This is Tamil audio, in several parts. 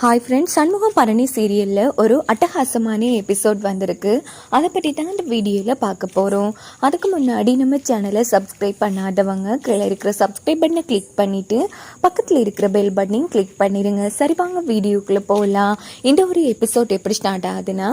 ஹாய் ஃப்ரெண்ட்ஸ் சண்முகம் பரணி சீரியலில் ஒரு அட்டகாசமான எபிசோட் வந்திருக்கு. அதை பற்றி தான் இந்த வீடியோவில் பார்க்க போகிறோம் அதுக்கு முன்னாடி நம்ம சேனலை சப்ஸ்கிரைப் பண்ணாதவங்க கீழே இருக்கிற சப்ஸ்கிரைப் பட்டனை கிளிக் பண்ணிவிட்டு பக்கத்தில் இருக்கிற பெல் பட்டனையும் கிளிக் பண்ணிடுங்க சரி வாங்க வீடியோக்குள்ளே போகலாம். இந்த ஒரு எபிசோட் எப்படி ஸ்டார்ட் ஆகுதுன்னா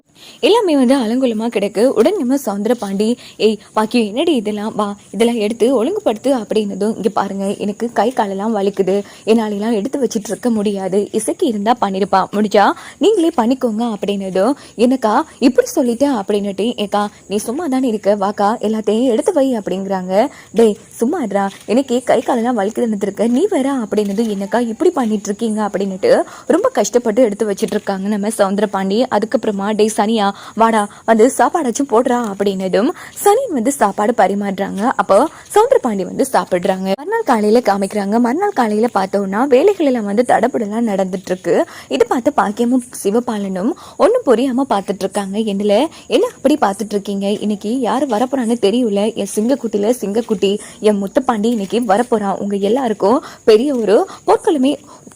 எல்லாமே வந்து அலங்குலமாக கிடக்கு. உடனே நம்ம சவுந்தர பாண்டி ஏய் பாக்கி என்னடி இதெல்லாம்? வா இதெல்லாம் எடுத்து ஒழுங்குபடுத்து அப்படின்னதும் இங்கே பாருங்கள் எனக்கு கை காலெல்லாம் வலிக்குது. என்னாலெல்லாம் எடுத்து வச்சிட்டு இருக்க முடியாது. இசைக்கு இருந்தால் பண்ணிருப்பா. முடிஞ்சா நீங்களே பண்ணிக்கோங்க அப்படின்னதும் எனக்கா இப்படி சொல்லிட்டேன் அப்படின்னுட்டு ஏக்கா நீ சும்மா தானே இருக்க? வாக்கா எல்லாத்தையும் எடுத்து வை அப்படிங்கிறாங்க. டேய் சும்மா இருடா எனக்கு கை காலெல்லாம் வலிக்குதுன்னு இருக்க நீ வேற? அப்படின்னதும் என்னக்கா இப்படி பண்ணிட்டு இருக்கீங்க அப்படின்னுட்டு ரொம்ப கஷ்டப்பட்டு எடுத்து வச்சுட்டு இருக்காங்க நம்ம சவுந்தர பாண்டி அதுக்கப்புறமா டே சனியா வாடா வந்து சாப்பாடாச்சும் போடுறா. அப்படின்னதும் சனியன் வந்து சாப்பாடு பரிமாறுறாங்க. அப்போ சவுந்தர பாண்டி வந்து சாப்பிடுறாங்க. மறுநாள் காலையில காமிக்கிறாங்க. மறுநாள் காலையில பார்த்தோம்னா வேலைகள் எல்லாம் வந்து தடப்படலாம் நடந்துட்டு இருக்கு இது பார்த்து பாக்கியமும் சிவபாலனும் ஒன்றும் புரியாமல் பார்த்துட்டு இருக்காங்க என்னல என்ன அப்படி பார்த்துட்டு இருக்கீங்க இன்னைக்கு யார் வரப்போறான்னு தெரியல. என் சிங்கக்குட்டியில் சிங்கக்குட்டி என் முத்தப்பாண்டி இன்னைக்கு வரப்போறான் உங்கள் எல்லாருக்கும் பெரிய ஒரு போர்க்களமே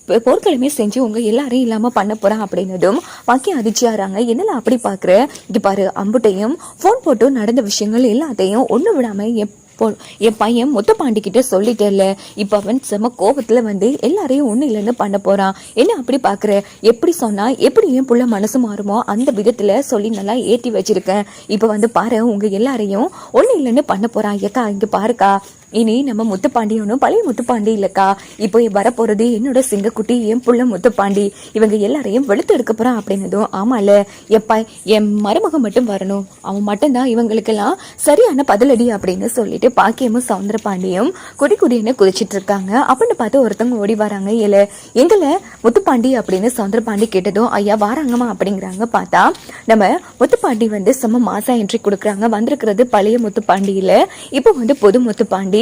போ- போர்க்களமே செஞ்சு உங்க எல்லாரையும் இல்லாம பண்ண போறான் அப்படின்னதும் வாக்கியம் அதிர்ச்சியாராங்க என்னல அப்படி பாக்குற இங்க பாரு அம்புட்டையும் ஃபோன் போட்டு நடந்த விஷயங்கள் எல்லாத்தையும் ஒண்ணு விடாம எப் போ என் பையன் மொத்த பாண்டிக்கிட்ட சொல்லிட்டேல இப்ப அவன் செம கோபத்துல வந்து எல்லாரையும் ஒண்ணு இல்லைன்னு பண்ண போறான். என்ன அப்படி பாக்குற? எப்படி சொன்னா எப்படி என் புள்ள மனசு மாறுமோ அந்த விதத்துல சொல்லி நல்லா ஏற்றி வச்சிருக்கேன். இப்ப வந்து பாரு உங்க எல்லாரையும் ஒண்ணு இல்லைன்னு பண்ண போறான். ஏக்கா இங்க பாருக்கா. இனி நம்ம முத்துப்பாண்டியனும் பழைய முத்துப்பாண்டி இல்லக்கா. இப்போ வரப்போறது என்னோட சிங்கக்குட்டி என் புள்ள முத்துப்பாண்டி. இவங்க எல்லாரையும் வெளுத்து எடுக்க போறான் அப்படின்னதும் ஆமால. எப்பா என் மருமகம் மட்டும் வரணும். அவன் மட்டும்தான் இவங்களுக்கெல்லாம் சரியான பதிலடி அப்படின்னு சொல்லிட்டு பாக்கியமும் சவுந்தர பாண்டியும் குடி குடின்னு குதிச்சிட்டு இருக்காங்க. அப்படின்னு பார்த்து ஒருத்தவங்க ஓடி வராங்க இல்ல எங்களை முத்துப்பாண்டி அப்படின்னு சவுந்தர பாண்டி கேட்டதும் ஐயா வாராங்கம்மா அப்படிங்கிறாங்க. பார்த்தா நம்ம முத்துப்பாண்டி வந்து செம்ம மாசா என்ட்ரி கொடுக்குறாங்க. வந்திருக்கிறது பழைய முத்துப்பாண்டியில. இப்போ வந்து புது முத்துப்பாண்டி.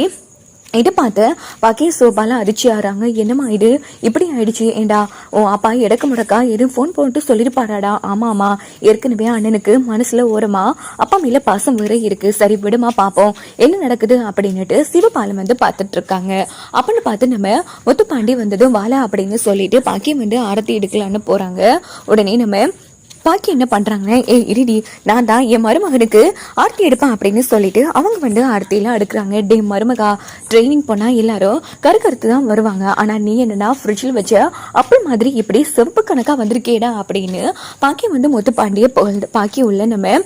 இதை பார்த்து பாக்கிய சோபாலாம் அதிர்ச்சி ஆறாங்க என்னம்மா இது? இப்படி ஆயிடுச்சு. ஏண்டா? ஓ அப்பா இடக்க முடக்கா எதுவும் ஃபோன் போட்டு சொல்லிருப்பாராடா. ஆமாம்மா ஏற்கனவே அண்ணனுக்கு மனசுல ஓரமா அப்பா மேலே பாசம் வேற இருக்கு. சரி விடுமா பார்ப்போம் என்ன நடக்குது அப்படின்னுட்டு சிவபாலம் வந்து பார்த்துட்டு இருக்காங்க. அப்படின்னு பார்த்து நம்ம முத்துப்பாண்டி வந்ததும் வாழா அப்படின்னு சொல்லிட்டு பாக்கியம் வந்து ஆரத்தி எடுக்கலான்னு போறாங்க. உடனே நம்ம பாக்கி என்ன பண்ணுறாங்கன்னா ஏய் இருடி நான் தான் என் மருமகனுக்கு ஆர்த்தி எடுப்பேன் அப்படின்னு சொல்லிட்டு அவங்க வந்து ஆர்த்தியெல்லாம் எடுக்கிறாங்க. டே மருமகா ட்ரைனிங் போனால் எல்லாரும் கருக்கருத்து தான் வருவாங்க. ஆனால் நீ என்னன்னா ஃப்ரிட்ஜில் வச்ச அப்பள் மாதிரி இப்படி செவப்பு கணக்காக வந்திருக்கேடா அப்படின்னு பாக்கி வந்து முத்து பாண்டிய புகழ்ந்து பாக்கி உள்ள நம்ம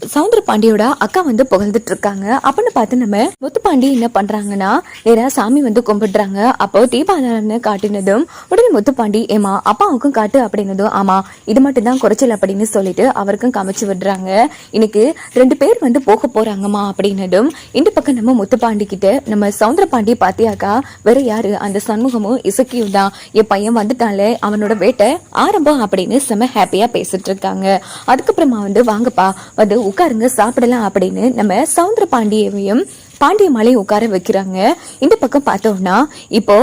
சவுந்தர பாண்டியோட அக்கா வந்து புகழ்ந்துட்டு இருக்காங்க. அப்படின்னு பார்த்து நம்ம முத்துப்பாண்டி என்ன பண்றாங்கன்னா நேரா சாமி வந்து கும்பிடுறாங்க. அப்போ தீபாதாரம்னு காட்டினதும் உடனே முத்துப்பாண்டி ஏமா அப்பாவுக்கும் காட்டு அப்படின்னதும் ஆமா இது மட்டும் தான் குறைச்சல் அப்படின்னு சொல்லிட்டு அவருக்கும் காமிச்சு விடுறாங்க. இன்னைக்கு ரெண்டு பேர் வந்து போக போறாங்கம்மா அப்படின்னதும் இந்த பக்கம் நம்ம முத்துப்பாண்டி கிட்ட நம்ம சவுந்தர பாண்டி பாத்தியாக்கா வேற யாரு? அந்த சண்முகமும் இசக்கியும் தான். என் பையன் வந்துட்டாலே அவனோட வேட்டை ஆரம்பம் அப்படின்னு செம ஹாப்பியா பேசிட்டு இருக்காங்க. அதுக்கப்புறமா வந்து வாங்கப்பா வந்து உட்காருங்க சாப்பிடலாம் அப்படின்னு நம்ம சவுந்தர பாண்டியவையும் பாண்டியம்மாளையும் உட்கார வைக்கிறாங்க. இந்த பக்கம் பார்த்தோம்னா இப்போ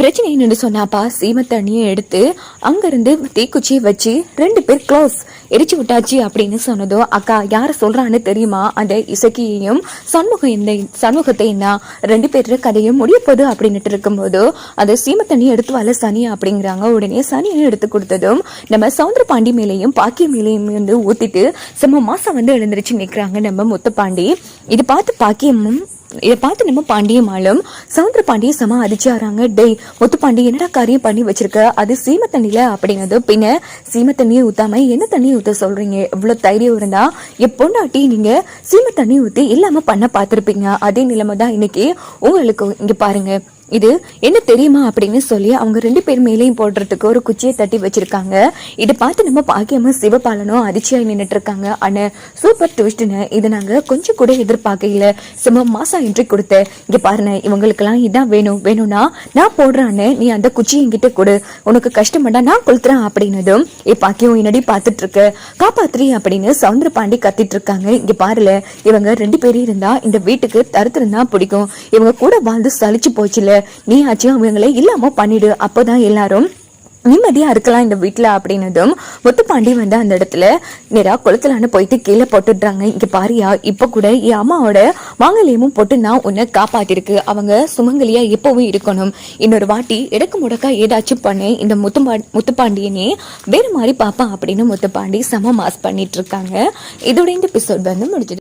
பிரச்சனை என்னன்னு சொன்னாப்பா சீம தண்ணியை எடுத்து அங்கேருந்து தீக்குச்சியை வச்சு ரெண்டு பேர் க்ளோஸ் எரிச்சு விட்டாச்சு அப்படின்னு சொன்னதோ அக்கா யார் சொல்கிறான்னு தெரியுமா? அந்த இசக்கியையும் சண்முகம் இந்த சண்முகத்தை என்ன ரெண்டு பேர் கதையும் முடிய போகுது அப்படின்னுட்டு இருக்கும்போது அந்த சீம தண்ணியை எடுத்து வரல சனி அப்படிங்கிறாங்க. உடனே சனியை எடுத்து கொடுத்ததும் நம்ம சவுந்தர பாண்டி மேலேயும் பாக்கிய மேலேயும் வந்து ஊற்றிட்டு செம்ம மாதம் வந்து எழுந்திரிச்சு நிற்கிறாங்க நம்ம முத்தப்பாண்டி. இது பார்த்து பாக்கியமும் இதை பார்த்து நம்ம பாண்டியம்மாளும் சவுந்தர பாண்டிய சம அதிர்ச்சியாராங்க டேய் முத்துப்பாண்டி என்னடா காரியம் பண்ணி வச்சிருக்க? அது சீம தண்ணியில அப்படிங்கிறது. பின்ன சீம தண்ணியை ஊத்தாம என்ன தண்ணியை ஊத்த சொல்றீங்க? இவ்வளவு தைரியம் இருந்தா எப்போண்டாட்டி நீங்க சீம தண்ணி ஊத்தி இல்லாம பண்ண பார்த்துருப்பீங்க. அதே நிலைமை தான் இன்னைக்கு உங்களுக்கு இங்க பாருங்க. இது என்ன தெரியுமா அப்படின்னு சொல்லி அவங்க ரெண்டு பேர் மேலேயும் போடுறதுக்கு ஒரு குச்சியை தட்டி வச்சிருக்காங்க. இதை பார்த்து நம்ம பாக்கியமா சிவபாலனும் அதிர்ச்சியாக நின்றுட்டு இருக்காங்க ஆனா சூப்பர் ட்விஸ்ட்னு இது நாங்க கொஞ்சம் கூட எதிர்பார்க்கல செம மாசா என்ட்ரி கொடுத்த இங்க பாருங்க இவங்களுக்கெல்லாம் இதான் வேணும் வேணும்னா நான் போடுறான்னு நீ அந்த குச்சி என்கிட்ட கொடு. உனக்கு கஷ்டமாடா நான் கொளுத்துறேன் அப்படின்னதும் ஏ பாக்கியம் என்னடி பார்த்துட்டு இருக்க காப்பாத்திரி அப்படின்னு சவுந்தர பாண்டி கத்திட்டு இருக்காங்க இங்க பாருல இவங்க ரெண்டு பேரும் இருந்தா இந்த வீட்டுக்கு தருத்திரம் தான் பிடிக்கும். இவங்க கூட வாழ்ந்து சலிச்சு போச்சுல. நீ ஆச்சும் அவங்களை இல்லாம பண்ணிடு. அப்போதான் எல்லாரும் நிம்மதியா இருக்கலாம் இந்த வீட்டில் அப்படின்னதும் முத்துப்பாண்டி வந்து அந்த இடத்துல நேரா குளத்துலான்னு போயிட்டு கீழே போட்டுடுறாங்க. இங்க பாரியா இப்போ கூட என் அம்மாவோட மாங்கல்யமும் போட்டு நான் உன்னை காப்பாத்திருக்கு. அவங்க சுமங்கலியா எப்பவும் இருக்கணும். இன்னொரு வாட்டி இடக்கு முடக்கா ஏதாச்சும் பண்ணு. இந்த முத்துப்பா முத்துப்பாண்டியனே வேறு மாதிரி பார்ப்பான் அப்படின்னு முத்துப்பாண்டி செம மாஸ் பண்ணிட்டு இருக்காங்க. இதோட இந்த எபிசோட் வந்து முடிஞ்சது.